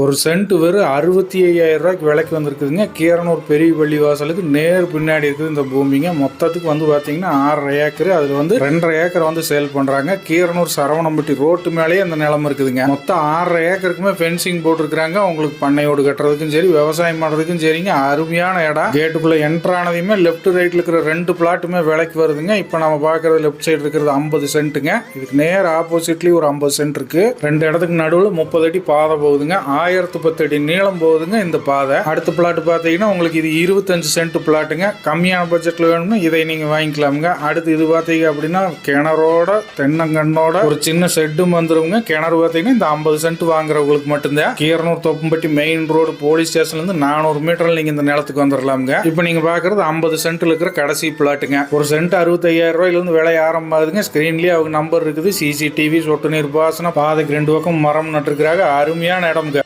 ஒரு சென்ட் வெறும் அறுபத்தி ஐயாயிரம் ரூபாய்க்கு விலைக்கு வந்திருக்குதுங்க. கீரனூர் பெரிய பள்ளி வாசலுக்கு நேர் பின்னாடி இருக்குது இந்த பூமிங்க. மொத்தத்துக்கு வந்து பார்த்தீங்கன்னா ஆறரை ஏக்கர். அதில் வந்து ரெண்டரை ஏக்கர் வந்து சேல் பண்ணுறாங்க கீரனூர் சரவணம்பட்டி ரோட்டு மேலேயே அந்த நிலம் இருக்குதுங்க. மொத்தம் ஆறரை ஏக்கருக்குமே ஃபென்சிங் போட்டிருக்கிறாங்க. உங்களுக்கு பண்ணையோடு கட்டுறதுக்கும் சரி விவசாயம் பண்ணுறதுக்கும் சரிங்க. அருமையான இடம். கேட்டுக்குள்ளே என்ட்ரு ஆனதையுமே லெஃப்ட் ரைட்டில் இருக்கிற ரெண்டு பிளாட்டுமே விலைக்கு வருதுங்க. இப்போ நம்ம பார்க்குறது லெஃப்ட் சைடு இருக்கிறது ஐம்பது சென்ட்டுங்க இதுக்கு நேர் ஆப்போசிட்லேயும் ஒரு ஐம்பது சென்ட் இருக்குது ரெண்டு இடத்துக்கு நடுவில் முப்பது அடி பாதை போகுதுங்க. ஆயிரத்து பத்து அடி நீளம் போகுதுங்க இந்த பாதை. அடுத்த பிளாட் பார்த்தீங்கன்னா உங்களுக்கு இது இருபத்தஞ்சு சென்ட் பிளாட்டுங்க கம்மியான பட்ஜெட்டில் வேணும்னா இதை நீங்கள் வாங்கிக்கலாமுங்க. அடுத்து இது பார்த்தீங்க அப்படின்னா கிணறோட தென்னங்கண்ணோட ஒரு சின்ன ஷெட்டும் வந்துருங்க கிணறு பார்த்தீங்கன்னா இந்த ஐம்பது சென்ட் வாங்குறவங்களுக்கு மட்டும்தான். Keeranur Thoppampatti main road police ஸ்டேஷன்லேருந்து நானூறு மீட்டரில் நீங்கள் இந்த நிலத்துக்கு வந்துடலாமுங்க இப்போ நீங்கள் பார்க்குறது ஐம்பது சென்ட்டில் இருக்கிற கடைசி பிளாட்டுங்க ஒரு சென்ட் அறுபத்தையாயிரம் ரூபாயிலிருந்து விலை ஆரம்பமாகுதுங்க. ஸ்க்ரீன்லேயே அவங்க நம்பர் இருக்குது. சிசிடிவி சொட்டு நீர் பாசனம் பாதைக்கு ரெண்டு பக்கம் மரம் நட்டுருக்கிறாங்க. அருமையான இடம்ங்க.